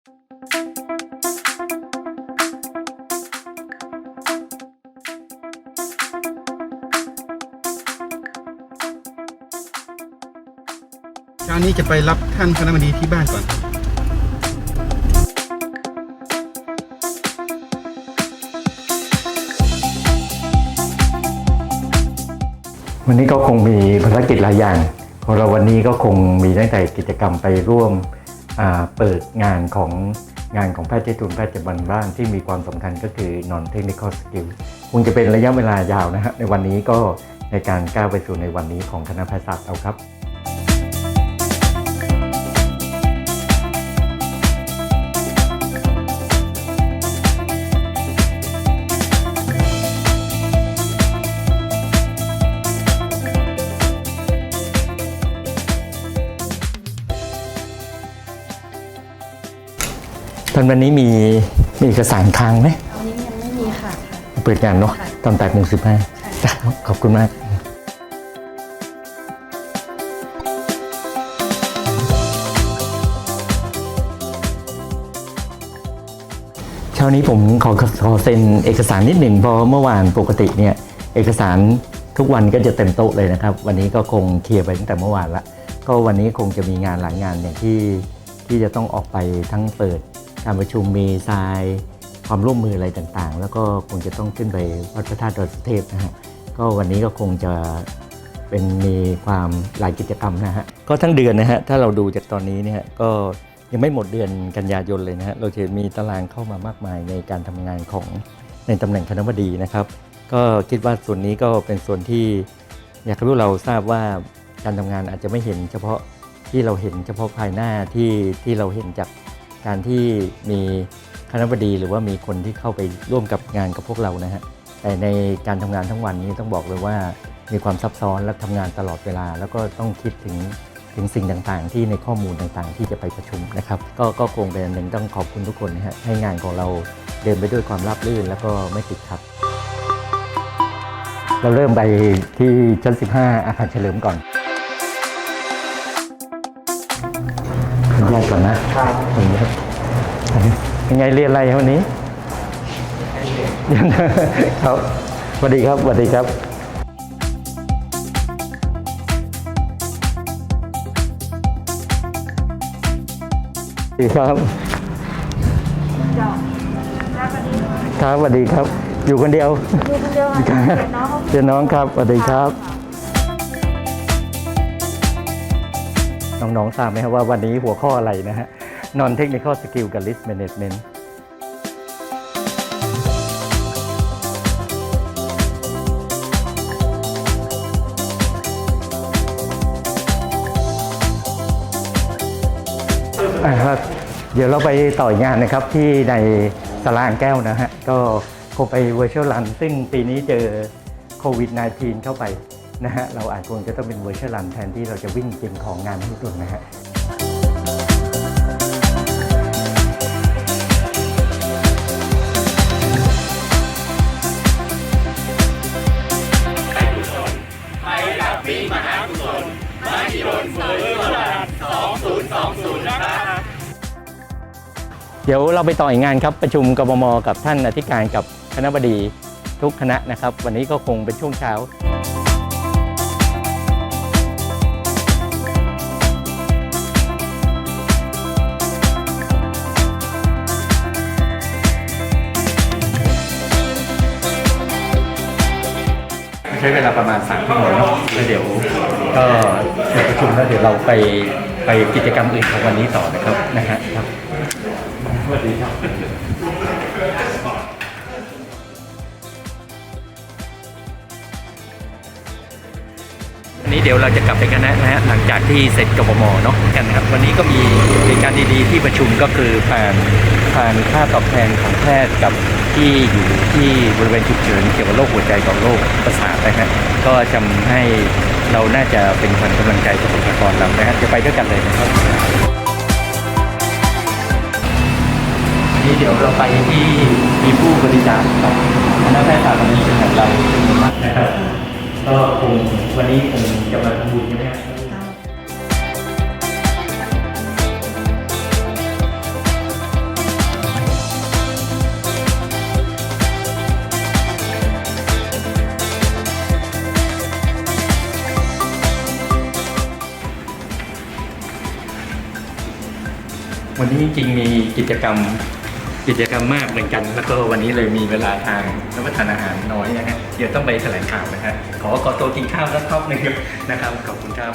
เช้านี้จะไปรับท่านคณะบดีที่บ้านก่อน วันนี้ก็คงมีภารกิจหลายอย่าง ของเราวันนี้ก็คงมีตั้งแต่กิจกรรมไปร่วม เปิดงานของงานของแพทย์เจตุนแพทย์จบันบ้านที่มีความสำคัญก็คือ non technical skill คงจะเป็นระยะเวลายาวนะฮะในวันนี้ก็ในการก้าวไปสู่ในวันนี้ของคณะแพทยศาสตร์เราครับ นวันนี้มีมีเอกสารค้างไหมวันนี้ยังไม่มีค่ะค่ะเปิดงานเนาะค่ะตอนแปดโมงสิบห้าใช่ขอบคุณมากเช้านี้ผมขอขอเซ็นเอกสารนิดหนึ่งเพราะเมื่อวานปกติเนี่ยเอกสารทุกวันก็จะเต็มโต๊ะเลยนะครับ วันนี้ก็คงเคลียร์ไปตั้งแต่เมื่อวานละก็วันนี้คงจะมีงานหลายงานอย่างที่ที่จะต้องออกไปทั้งเปิด การประชุมมีทรายความร่วมมืออะไรต่างๆ แล้วก็คงจะต้องขึ้นไปวัดพระธาตุดอยสุเทพนะฮะก็วันนี้ก็คงจะเป็นมีความหลายกิจกรรมนะฮะก็ทั้งเดือนนะฮะถ้าเราดูจากตอนนี้เนี่ยก็ยังไม่หมดเดือนกันยายนเลยนะฮะเราจะมีตารางเข้ามามากมายในการทำงานของในตำแหน่งคณะบดีนะครับ ก็คิดว่าส่วนนี้ก็เป็นส่วนที่อยากให้พวกเราทราบว่าการทำงานอาจจะไม่เห็นเฉพาะที่เราเห็นเฉพาะภายหน้าที่ที่เราเห็นจาก การที่มีคณะบดีหรือว่ามีคนที่เข้าไปร่วมกับงานกับพวกเรานะฮะแต่ในการทำงานทั้งวันนี้ต้องบอกเลยว่ามีความซับซ้อนและทำงานตลอดเวลา แล้วก็ต้องคิดถึงถึงสิ่งต่างๆ ที่ในข้อมูลต่างๆ ที่จะไปประชุมนะครับ ก็ก็คงเป็นอันหนึ่งต้องขอบคุณทุกคนนะฮะให้งานของเราเดินไปด้วยความราบรื่นแล้วก็ไม่ติดขัดเราเริ่มไปที่ชั้น 15 อาคารเฉลิมก่อน ยังไงเรียนอะไรวันนี้ครับสวัสดีครับสวัสดีครับสวัสดีครับครับสวัสดีครับ อยู่คนเดียวดูคนเดียวครับเจอน้องครับสวัสดีครับ น้องๆทราบไหมครับว่าวันนี้หัวข้ออะไรนะฮะ non technical skill กับ risk management ครับเดี๋ยวเราไปต่อยงานนะครับที่ในสลาอ่างแก้วนะฮะ ก็คงไป virtual run ซึ่งปีนี้เจอโควิด -19 เข้าไปนะฮะ เราอาจคงจะต้องเป็น virtual run แทนที่เราจะวิ่งจริงของงานทุกตัวนะฮะ เดี๋ยวเราไปต่ออีกงานครับประชุมกบมกับท่านอธิการกับคณะบดีทุกคณะนะครับ วันนี้ก็คงเป็นช่วงเช้าใช้เวลาประมาณ3ชั่วโมงเนะแล้วเดี๋ยวก็เสร็จประชุมแล้วเดี๋ยวเราไปไปกิจกรรมอื่นของวันนี้ต่อนะครับนะฮะครับ วัสดีครับนี้เดี๋ยวเราจะกลับไปกันนะนะฮะหลังจากที่เสร็จกบมเนาะกันนะครับ วันนี้ก็มีเหตุการณ์ดีๆ ที่ประชุมก็คือผ่านผ่านค่าตอบแทนของแพทย์กับที่อยู่ที่บริเวณฉุกเฉินเกี่ยวกับโรคหัวใจกับโรคประสาทนะฮะก็ทำให้เราน่าจะเป็นขวัญกำลังใจกับบุคลากรเรานะฮะจะไปด้วยกันเลยนะครับี้เดี๋ยวเราไปที่มีผู้บริจาคครับคณะแพทยศาสตร์ของนิสิตของเรานะครับก็คงวันนี้คงจะมาทำบุญใช่ไหมครับวันนี้จริงมีกิจกรรม กิจกรรมมากเหมือนกัน แล้วก็วันนี้เลยมีเวลาทางรับประทานอาหารน้อยนะฮะเดี๋ยวต้องไปแถลงข่าวนะฮะขอขอตัวกินข้าวสักท็อปหนึงนะครับขอบคุณครับ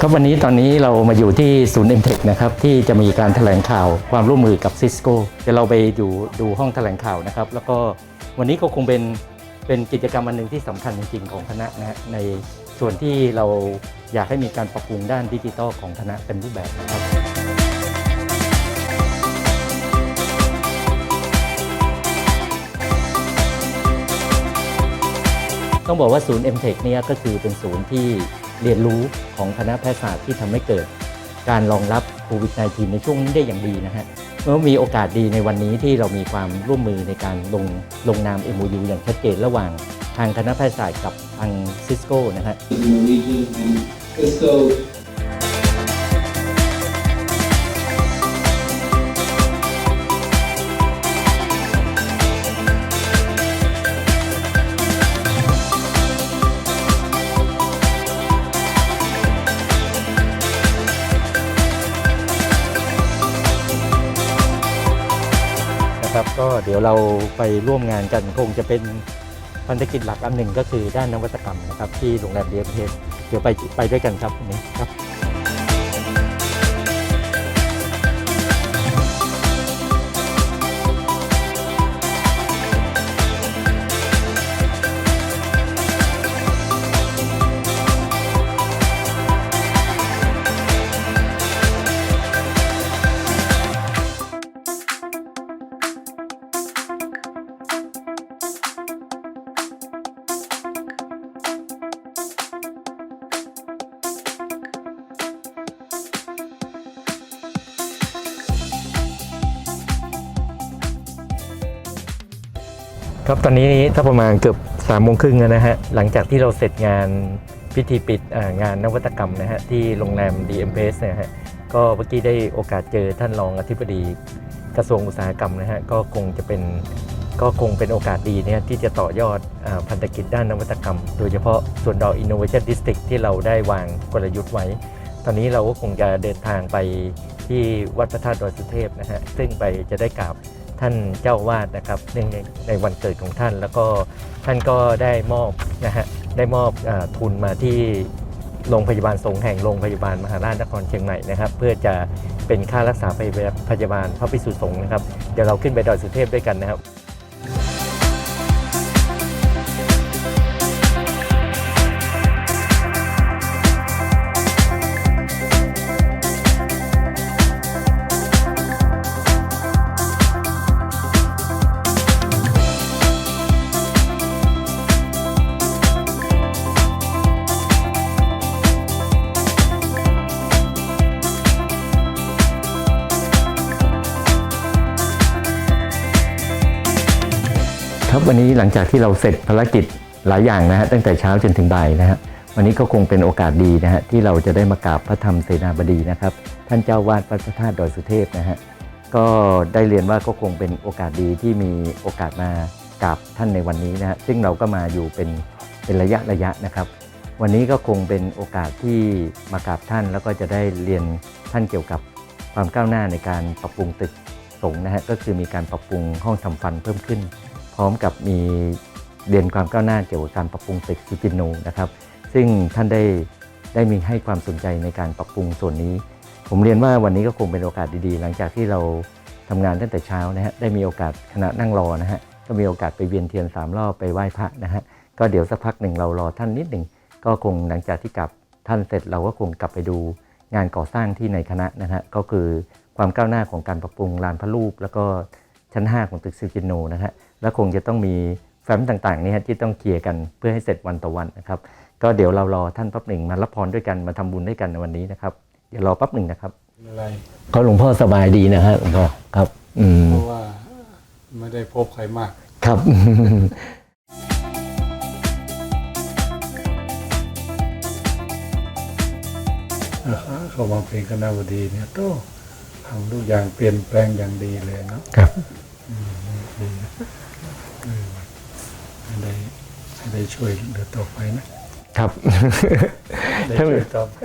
ครับวันนี้ตอนนี้เรามาอยู่ที่ศูนย์ m t e c h นะครับที่จะมีการแถลงข่าวความร่วมมือกับ Cisco เดี๋ยวเราไปดูดูห้องแถลงข่าวนะครับ แล้วก็วันนี้ก็คงเป็นเป็นกิจกรรมอันหนึ่งที่สำคัญจริงๆของคณะนะฮะใน ส่วนที่เราอยากให้มีการปรับปรุงด้านดิจิทัลของคณะเต็มรูปแบบนะครับต้องบอกว่าศูนย์ m t e c h เนี่ยก็คือเป็นศูนย์ที่เรียนรู้ของคณะแพทยศาสตร์ที่ทำให้เกิดการรองรับโควิด -19 ในช่วงนี้ได้อย่างดีนะฮะเมื่อมีโอกาสดีในวันนี้ที่เรามีความร่วมมือในการลงลงนาม MOU อย่างชัดเจนระหว่าง ทางคณะแพทยศาสตร์กับทางซิสโก้นะฮะ นะครับก็เดี๋ยวเราไปร่วมงานกันคงจะเป็น พันธกิจหลักอันหนึ่งก็คือด้านนวัตกรรมนะครับที่โรงแรมเดียเพสเดี๋ยวไปไปด้วยกันครับนนี้ครับ ครับตอนนี้ถ้าประมาณเกือบสามโมงครึ่งแล้วนะฮะหลังจากที่เราเสร็จงานพิธีปิดงานนวัตกรรมนะฮะที่โรงแรม DMPS นะฮะก็เมื่อกี้ได้โอกาสเจอท่านรองอธิบดีกระทรวงอุตสาหกรรมนะฮะก็คงจะเป็นก็คงเป็นโอกาสดีเนี่ยที่จะต่อยอดอาพันธกิจด้านนวัตกรรม โดยเฉพาะส่วนดอก Innovation District ที่เราได้วางกลยุทธ์ไว้ ตอนนี้เราก็คงจะเดินทางไปที่วัดพระธาตุดอยสุเทพนะฮะซึ่งไปจะได้กราบ ท่านเจ้าวาดนะครับเนื่องในในวันเกิดของท่าน แล้วก็ท่านก็ได้มอบนะฮะได้มอบอทุนมาที่โรงพยาบาลสงแห่งโรงพยาบาลมหาราชนครเชียงใหม่นะครับ เพื่อจะเป็นค่ารักษาพยาบาลพระพิสุสงฆ์นะครับ เดี๋ยวเราขึ้นไปดอยสุเทพด้วยกันนะครับ วันนี้หลังจากที่เราเสร็จภารกิจหลายอย่างนะฮะตั้งแต่เช้าจนถึงบ่ายนะฮะวันนี้ก็คงเป็นโอกาสดีนะฮะที่เราจะได้มากราบพระธรรมเสนาบดีนะครับ ท่านเจ้าวาดวัดพระธาตุดอยสุเทพนะฮะก็ได้เรียนว่าก็คงเป็นโอกาสดีที่มีโอกาสมากราบท่านในวันนี้นะฮะซึ่งเราก็มาอยู่เป็นเป็นระยะระยะนะครับ วันนี้ก็คงเป็นโอกาสที่มากราบท่านแล้วก็จะได้เรียนท่านเกี่ยวกับความก้าวหน้าในการปรับปรุงตึกสงนะฮะก็คือมีการปรับปรุงห้องทำฟันเพิ่มขึ้น พร้อมกับมีเรียนความก้าวหน้าเกี่ยวกับการปรับปรุงตึกซูจิโนนะครับ ซึ่งท่านได้ได้มีให้ความสนใจในการปรับปรุงส่วนนี้ ผมเรียนว่าวันนี้ก็คงเป็นโอกาสดีๆ หลังจากที่เราทำงานตั้งแต่เช้านะฮะได้มีโอกาสขณะนั่งรอนะฮะก็มีโอกาสไปเวียนเทียนสามรอบไปไหว้พระนะฮะก็เดี๋ยวสักพักหนึ่งเรารอท่านนิดหนึ่งก็คงหลังจากที่กลับท่านเสร็จเราก็คงกลับไปดูงานก่อสร้างที่ในคณะนะฮะก็คือความก้าวหน้าของการปรับปรุงลานพระรูป แล้วก็ชั้น 5 ของตึกซูจิโนนะฮะ แล้วคงจะต้องมีแฟ้มต่างๆนี่ฮะที่ต้องเคลียร์กันเพื่อให้เสร็จวันต่อวันนะครับ ก็เดี๋ยวเรารอท่านปั๊บหนึ่งมารับพรด้วยกันมาทำบุญด้วยกันในวันนี้นะครับ เดี๋ยวรอปั๊บหนึ่งนะครับอะไรก็หลวงพ่อสบายดีนะฮะหลวงพ่อครับ อืมเพราะว่าไม่ได้พบใครมากครับเขามาเป็นคณะบดีเนี่ยโตทำทุกอย่างเปลี่ยนแปลงอย่างดีเลยเนาะครับดีนะเออให้ ได้ให้ได้ช่วยเหลือต่อไปนะครับ ได้ถ้าช่วยต่อไป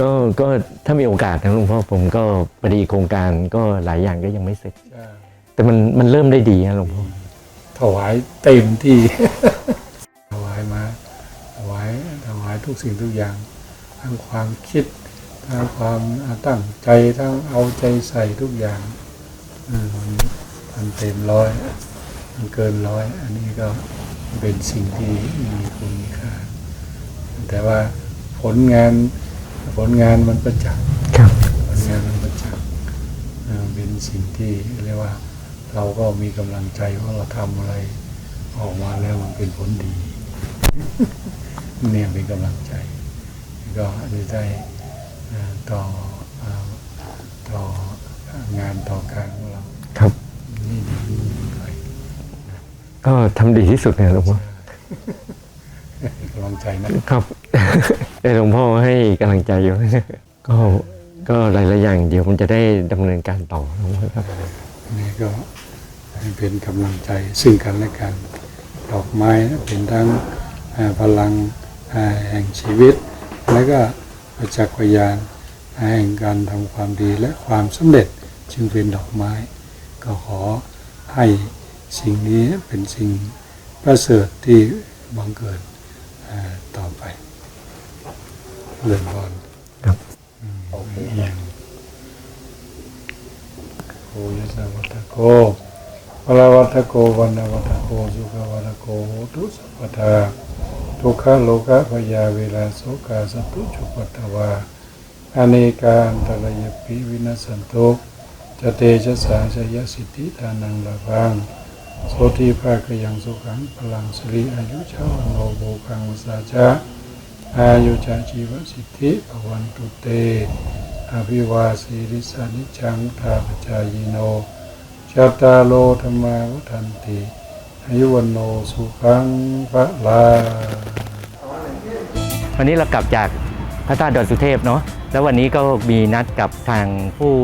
ก็ก็ถ้ามีโอกาสนะหลวงพ่อผมก็พอดีโครงการก็หลายอย่างก็ยังไม่เสร็จใช่แต่มันมันเริ่มได้ดีนะหลวงพ่อถวายเต็มที่ ถวายมาถวายถวายทุกสิ่งทุกอย่างทั้งความคิดทั้งความตั้งใจทั้งเอาใจใส่ทุกอย่างอืมมันมันเต็มร้อย มันเกินร้อย อันนี้ก็ เป็นสิ่งที่มีคุณมีค่า แต่ว่าผลงานผลงานมันประจักษ์ครับผลงานมันประจักษ์เอ่อเป็นสิ่งที่เรียกว่าเราก็มีกำลังใจว่าเราทำอะไรออกมาแล้วมันเป็นผลดีเนี่ยเป็นกำลังใจ ก็จะได้เอ่อต่อเอ่อต่องานต่อการของเรา ครับนี่ดีไป ก็ทำดีที่สุดนะหลวงพ่อเป็นกำลังใจนะครับได้หลวงพ่อให้กำลังใจอยู่ก็ก็หลายๆอย่าง เดี๋ยวมันจะได้ดำเนินการต่อหลวงพ่อครับนี่ก็ให้เป็นกำลังใจซึ่งกันและกันดอกไม้เป็นทั้งอ่าพลังอ่าแห่งชีวิต และก็ประจักษ์พยานแห่งการทำความดีและความสำเร็จจึงเป็นดอกไม้ ก็ขอให้ สิ่งนี้เป็นสิ่งประเสริฐที่บังเกิดอ่าต่อไปเลื่อนบอลครับโอเคอย่างโคยสวัตโกพลวัตโกวันวัตโกสุขวัตโกโหตุสัพพทาทุกขโลกะพยาเวลาโสกาสตุจุปัตตวาอเนกาอันตรายปิวินัสสันโตจะเตชะสาชยสิทธิทานังลาพัง โสทีภาคยังสุขังพลังสริอายุชาวโนโบคังวสาจาอายุจาชีวสิทธิภวันตุเต อภิวาสีริสานิจังทาปจายโนชาตาโลธรรมาวุทันติอายุวันโนสุขังพระลาวันนี้เรากลับจากพระธาตุดอยสุเทพเนาะแล้ววันนี้ก็มีนัดกับทางผู้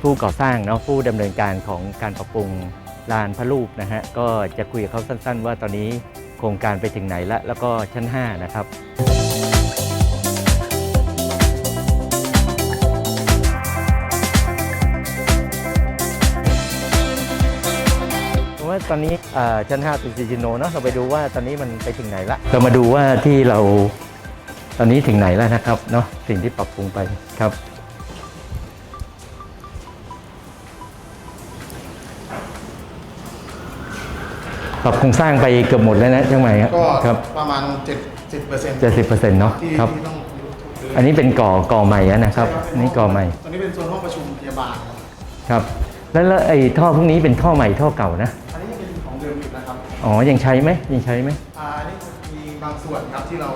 ผู้ก่อสร้างเนาะผู้ดำเนินการของการปรับปรุง ลานพระรูปนะฮะก็จะคุยกับเขาสั้น ๆ ว่าตอนนี้โครงการไปถึงไหนละแล้วก็ชั้น 5 นะครับผมว่าตอนนี้อ่อชั้น5เป็นซิจิโนเนาะเราไปดูว่าตอนนี้มันไปถึงไหนละเรามาดูว่าที่เราตอนนี้ถึงไหนแล้วนะครับเนาะสิ่งที่ปรับปรุงไปครับ ปรับโครงสร้างไปเกือบหมดแล้วนะช่างไหมครับก็ครับประมาณ 70เปอร์เซ็นต์เจ็ดสิบเปอร์เซ็นต์เนาะที่ครับ ที่ต้องอันนี้เป็นก่อก่อใหม่อะนะครับอันนี่ก่อใหม่ตอนนี้เป็นโซนห้องประชุมพยาบาลครับครับ แล้วแล้วไอ้ท่อพวกนี้เป็นท่อใหม่ท่อเก่านะอันนี้ยังเป็นของเดิมอยู่นะครับอ๋อยังใช้ไหมยังใช้ไหมอ่าอันนี้มีบางส่วนครับที่เรา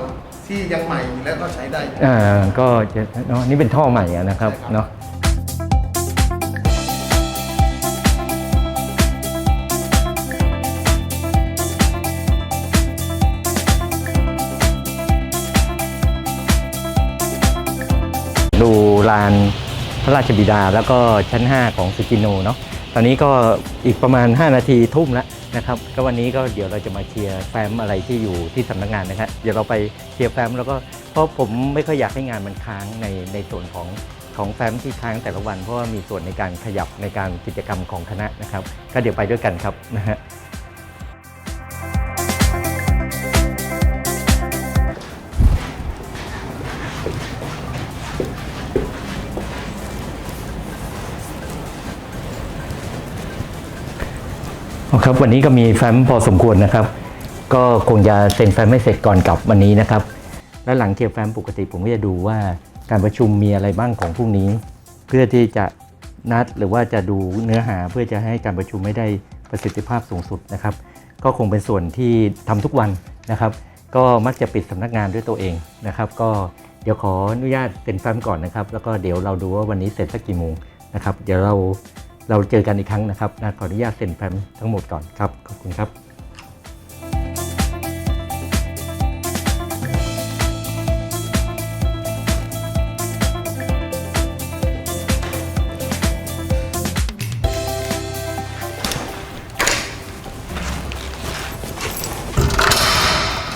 ที่ยังใหม่และก็ใช้ได้อยู่ อ่าก็จะเนาะนี่เป็นท่อใหม่อะนะครับใช่ครับ เนาะ ดูลานพระราชบิดาแล้วก็ชั้น 5 ของสุจิโนเนาะตอนนี้ก็อีกประมาณ 5 นาทีทุ่มแล้วนะครับ ก็วันนี้ก็เดี๋ยวเราจะมาเคลียร์แฟ้มอะไรที่อยู่ที่สำนักงานนะครับเดี๋ยวเราไปเคลียร์แฟ้มแล้วก็เพราะผมไม่ค่อยอยากให้งานมันค้างในในส่วนของของแฟ้มที่ค้างแต่ละวัน เพราะว่ามีส่วนในการขยับในการกิจกรรมของคณะนะครับ ก็เดี๋ยวไปด้วยกันครับนะฮะ ครับวันนี้ก็มีแฟ้มพอสมควรนะครับ ก็คงจะเซ็นแฟ้มไม่เสร็จก่อนกลับวันนี้นะครับ แล้วหลังเคลียร์แฟ้มปกติผมก็จะดูว่าการประชุมมีอะไรบ้างของพรุ่งนี้ เพื่อที่จะนัดหรือว่าจะดูเนื้อหาเพื่อจะให้การประชุมไม่ได้ประสิทธิภาพสูงสุดนะครับ ก็คงเป็นส่วนที่ทำทุกวันนะครับ ก็มักจะปิดสำนักงานด้วยตัวเองนะครับ ก็เดี๋ยวขออนุญาตเซ็นแฟ้มก่อนนะครับ แล้วก็เดี๋ยวเราดูว่าวันนี้เสร็จสักกี่โมงนะครับ เดี๋ยวเรา เราเจอกันอีกครั้งนะครับนะขออนุญาตเซ็นแฟ้มทั้งหมดก่อนครับ ขอบคุณครับ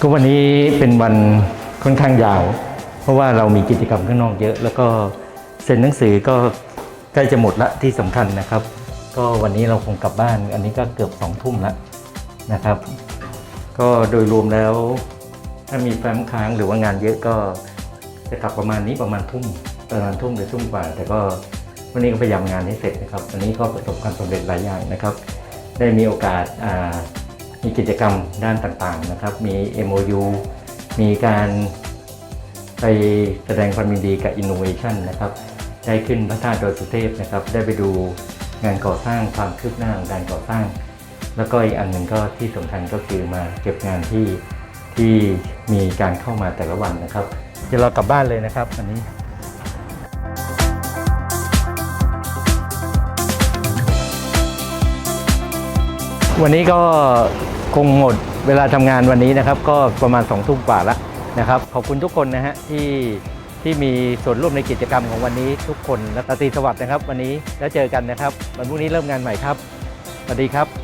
กก็วันนี้เป็นวันค่อนข้างยาว เพราะว่าเรามีกิจกรรมข้างนอกเยอะ แล้วก็เซ็นหนังสือก็ ใกล้จะหมดละที่สำคัญนะครับ ก็วันนี้เราคงกลับบ้าน อันนี้ก็เกือบสองทุ่มล้วนะครับ ก็โดยรวมแล้ว ถ้ามีแฟ้มค้างหรือว่างานเยอะก็จะกลับประมาณนี้ประมาณทุ่มประมาณทุ่มหรือทุ่มกว่า แต่ก็วันนี้ก็พยายามงานให้เสร็จนะครับวันนี้ก็ประสบความสำเร็จหลายอย่างนะครับ ได้มีโอกาสมีกิจกรรมด้านต่างๆนะครับ มี MOU มีการไปแสดงความยินดีกับ Innovation นะครับ ได้ขึ้นพระธาตุดอยสุเทพนะครับ ได้ไปดูงานก่อสร้างความคืบหน้าของการก่อสร้าง แล้วก็อีกอันหนึ่งก็ที่สำคัญก็คือมาเก็บงานที่ที่มีการเข้ามาแต่ละวันนะครับเดี๋ยวเรากลับบ้านเลยนะครับอันนี้วันนี้ก็คงหมดเวลาทำงานวันนี้นะครับ ก็ประมาณ2องทุ่มกว่าแล้วนะครับ ขอบคุณทุกคนนะฮะที่ ที่มีส่วนร่วมในกิจกรรมของวันนี้ทุกคนและตราตรีสวัสดิ์นะครับ วันนี้แล้วเจอกันนะครับ วันพรุ่งนี้เริ่มงานใหม่ครับสวัสดีครับ